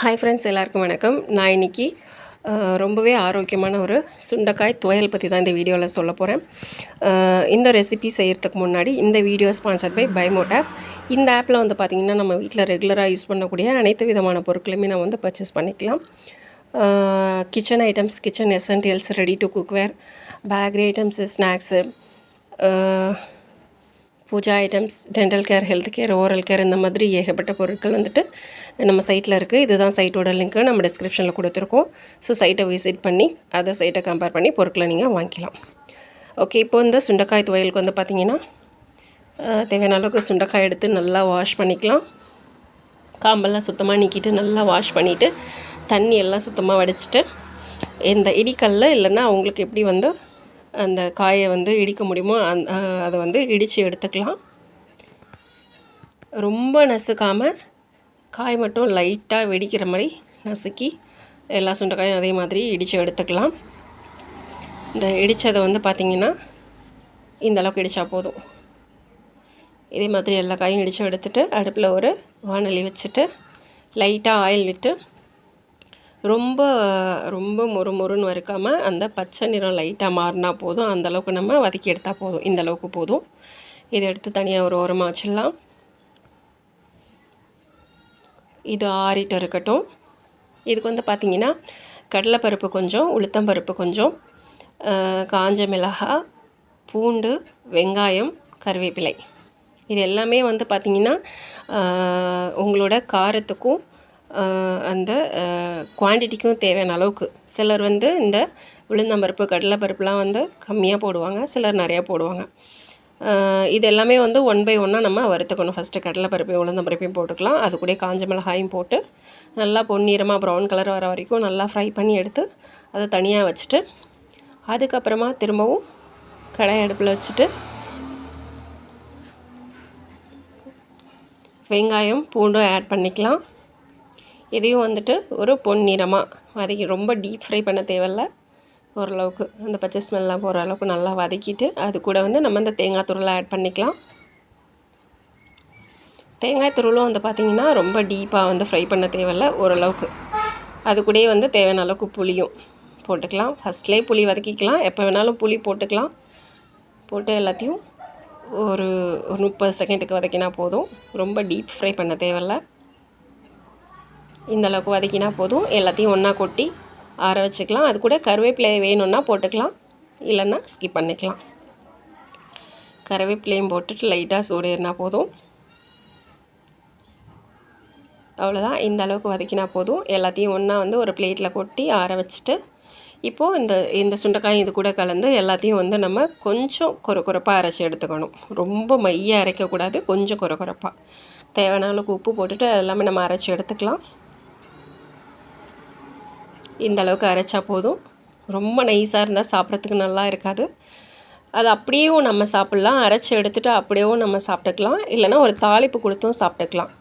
Hi friends எல்லாருக்கும் வணக்கம். நான் இன்றைக்கி ரொம்பவே ஆரோக்கியமான ஒரு சுண்டைக்காய் துவையல் பற்றி தான் இந்த வீடியோவில் சொல்ல போகிறேன் இந்த ரெசிபி செய்கிறதுக்கு முன்னாடி இந்த வீடியோ ஸ்பான்சர் பை பைமோட் ஆப் இந்த ஆப்பில் வந்து பார்த்திங்கன்னா நம்ம வீட்டில் ரெகுலராக யூஸ் பண்ணக்கூடிய அனைத்து விதமான பொருட்களுமே நான் வந்து பர்ச்சேஸ் பண்ணிக்கலாம். Kitchen items kitchen essentials ready to cookware bakery items snacks puja items dental care health care oral care இந்த மாதிரி ஏகப்பட்ட பொருட்கள் வந்துட்டு நம்ம சைட்டில் இருக்குது இதுதான் சைட்டோட லிங்க்கு நம்ம டிஸ்கிரிப்ஷனில் கொடுத்துருக்கோம். ஸோ சைட்டை விசிட் பண்ணி அதை சைட்டை கம்பேர் பண்ணி பொருட்களை நீங்கள் வாங்கிக்கலாம். ஓகே இப்போ இந்த சுண்டைக்காய் துவையலுக்கு வந்து பார்த்திங்கன்னா தேவையான அளவுக்கு சுண்டைக்காய் எடுத்து நல்லா வாஷ் பண்ணிக்கலாம். காம்பெல்லாம் சுத்தமாக நீக்கிட்டு நல்லா வாஷ் பண்ணிவிட்டு தண்ணி எல்லாம் சுத்தமாக வடிச்சிட்டு இந்த இடிக்கல்ல இல்லைன்னா அவங்களுக்கு எப்படி வந்து அந்த காயை வந்து இடிக்க முடியுமோ அந் அதை வந்து இடித்து எடுத்துக்கலாம். ரொம்ப நசுக்காமல் காய் மட்டும் லைட்டாக வெடிக்கிற மாதிரி நசுக்கி எல்லா சுண்டைக்காயும் அதே மாதிரி இடித்து எடுத்துக்கலாம். இந்த இடித்ததை வந்து பார்த்திங்கன்னா இந்த அளவுக்கு இடித்தா போதும். இதே மாதிரி எல்லா காயும் இடித்து எடுத்துகிட்டு அடுப்பில் ஒரு வானொலி வச்சுட்டு லைட்டாக ஆயில் விட்டு ரொம்ப ரொம்ப மொறு மொறுன்னு வறுக்காமல் அந்த பச்சை நிறம் லைட்டாக மாறினா போதும். அந்தளவுக்கு நம்ம வதக்கி எடுத்தால் போதும். இந்த அளவுக்கு போதும். இதை எடுத்து தனியாக ஒரு ஓரமாக வச்சிடலாம். இது ஆறிட்டு இருக்கட்டும். இதுக்கு வந்து பார்த்திங்கன்னா கடலைப்பருப்பு கொஞ்சம் உளுத்தம்பருப்பு கொஞ்சம் காஞ்ச மிளகா பூண்டு வெங்காயம் கருவேப்பிலை. இது எல்லாமே வந்து பார்த்திங்கன்னா உங்களோட காரத்துக்கும் அந்த குவான்டிட்டிக்கும் தேவையான அளவுக்கு. சிலர் வந்து இந்த உளுந்தம்பருப்பு கடலைப்பருப்புலாம் வந்து கம்மியாக போடுவாங்க சிலர் நிறையா போடுவாங்க. இது எல்லாமே வந்து ஒன் பை ஒன்னாக நம்ம வறுத்துக்கணும். ஃபஸ்ட்டு கடலைப்பருப்பையும் உளுந்தம்பருப்பையும் போட்டுக்கலாம். அது கூட காஞ்ச மிளகாயும் போட்டு நல்லா பொன்னிறமாக ப்ரௌன் கலர் வர வரைக்கும் நல்லா ஃப்ரை பண்ணி எடுத்து அதை தனியாக வச்சுட்டு அதுக்கப்புறமா திரும்பவும் கடாய் அடுப்பில் வச்சுட்டு வெங்காயம் பூண்டும் ஆட் பண்ணிக்கலாம். இதையும் வந்துட்டு ஒரு பொன்னிறமாக வதக்கி ரொம்ப டீப் ஃப்ரை பண்ண தேவையில்ல. ஓரளவுக்கு அந்த பச்சை ஸ்மெல்லாம் போகிற அளவுக்கு நல்லா வதக்கிட்டு அது கூட வந்து நம்ம இந்த தேங்காய் துருளை ஆட் பண்ணிக்கலாம். தேங்காய் துருளும் வந்து பார்த்திங்கன்னா ரொம்ப டீப்பாக வந்து ஃப்ரை பண்ண தேவையில்ல ஓரளவுக்கு. அது கூடயே வந்து தேவையான அளவுக்கு புளியும் போட்டுக்கலாம். ஃபஸ்ட்லேயே புளி வதக்கிக்கலாம். எப்போ வேணாலும் புளி போட்டுக்கலாம். போட்டு எல்லாத்தையும் ஒரு ஒரு முப்பது செகண்டுக்கு வதக்கினா போதும். ரொம்ப டீப் ஃப்ரை பண்ண தேவையில்லை. இந்த அளவுக்கு வதக்கினா போதும். எல்லாத்தையும் ஒன்றா கொட்டி ஆற வச்சுக்கலாம். அது கூட கருவேப்பிலை வேணும்னா போட்டுக்கலாம். இல்லைன்னா ஸ்கிப் பண்ணிக்கலாம். கருவேப்பிலையும் போட்டுட்டு லைட்டாக சூடேறினா போதும். அவ்வளோதான் இந்த அளவுக்கு வதக்கினா போதும். எல்லாத்தையும் ஒன்றா வந்து ஒரு பிளேட்டில் கொட்டி ஆற வச்சுட்டு இப்போது இந்த இந்த சுண்டைக்காய் இது கூட கலந்து எல்லாத்தையும் வந்து நம்ம கொஞ்சம் குறை குறைப்பாக அரைச்சி எடுத்துக்கணும். ரொம்ப மைய அரைக்கக்கூடாது. கொஞ்சம் குறை குறைப்பாக தேவையான அளவுக்கு உப்பு போட்டுட்டு எல்லாமே நம்ம அரைச்சி எடுத்துக்கலாம். இந்த அளவுக்கு அரைச்சா போதும். ரொம்ப நைஸாக இருந்தால் சாப்பிட்றதுக்கு நல்லா இருக்காது. அது அப்படியும் நம்ம சாப்பிட்லாம். அரைச்சி எடுத்துகிட்டு அப்படியேவும் நம்ம சாப்பிட்டுக்கலாம். இல்லைனா ஒரு தாளிப்பு கொடுத்தும் சாப்பிட்டுக்கலாம்.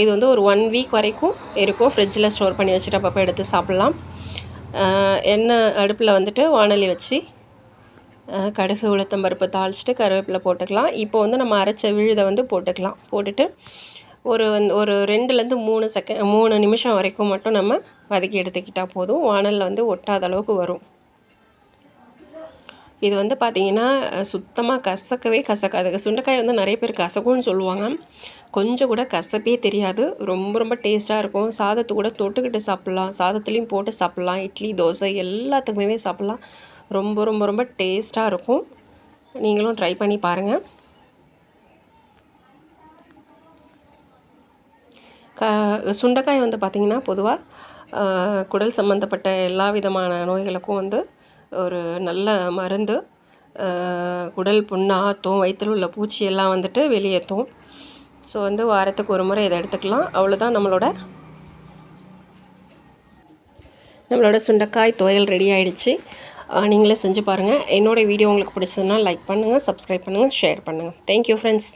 இது வந்து ஒரு ஒன் வீக் வரைக்கும் இருக்கும். ஃப்ரிட்ஜில் ஸ்டோர் பண்ணி வச்சுட்டு அப்பப்போ எடுத்து சாப்பிட்லாம். எண்ணெய் அடுப்பில் வந்துட்டு வானலி வச்சு கடுகு உளுத்தம்பருப்பு தாளிச்சிட்டு கருவேப்பிலை போட்டுக்கலாம். இப்போ வந்து நம்ம அரைச்ச விழுதை வந்து போட்டுக்கலாம். போட்டுட்டு ஒரு வந்து ஒரு ரெண்டுலேருந்து மூணு செகண்ட் மூணு நிமிஷம் வரைக்கும் மட்டும் நம்ம வதக்கி எடுத்துக்கிட்டால் போதும். வானலில் வந்து ஒட்டாத அளவுக்கு வரும். இது வந்து பார்த்திங்கன்னா சுத்தமாக கசக்கவே கசக்காது. சுண்டைக்காய் வந்து நிறைய பேர் கசக்கும்னு சொல்லுவாங்க. கொஞ்சம் கூட கசப்பே தெரியாது. ரொம்ப ரொம்ப டேஸ்ட்டாக இருக்கும். சாதத்து கூட தொட்டுக்கிட்டு சாப்பிட்லாம். சாதத்துலேயும் போட்டு சாப்பிட்லாம். இட்லி தோசை எல்லாத்துக்குமே சாப்பிட்லாம். ரொம்ப ரொம்ப ரொம்ப டேஸ்ட்டாக இருக்கும். நீங்களும் ட்ரை பண்ணி பாருங்கள் க சுண்டைக்காய் வந்து பார்த்திங்கன்னா பொதுவாக குடல் சம்மந்தப்பட்ட எல்லா விதமான நோய்களுக்கும் வந்து ஒரு நல்ல மருந்து. குடல் புண்ணாற்றும் வயிற்றில் உள்ள பூச்சி எல்லாம் வந்துட்டு வெளியேற்றும். ஸோ வந்து வாரத்துக்கு ஒரு முறை இதை எடுத்துக்கலாம். அவ்வளோதான் நம்மளோட நம்மளோட சுண்டைக்காய் துவையல் ரெடி ஆகிடுச்சு நீங்களே செஞ்சு பாருங்கள் என்னோடய வீடியோ உங்களுக்கு பிடிச்சதுன்னா லைக் பண்ணுங்கள் சப்ஸ்கிரைப் பண்ணுங்கள் ஷேர் பண்ணுங்கள் தேங்க்யூ ஃப்ரெண்ட்ஸ்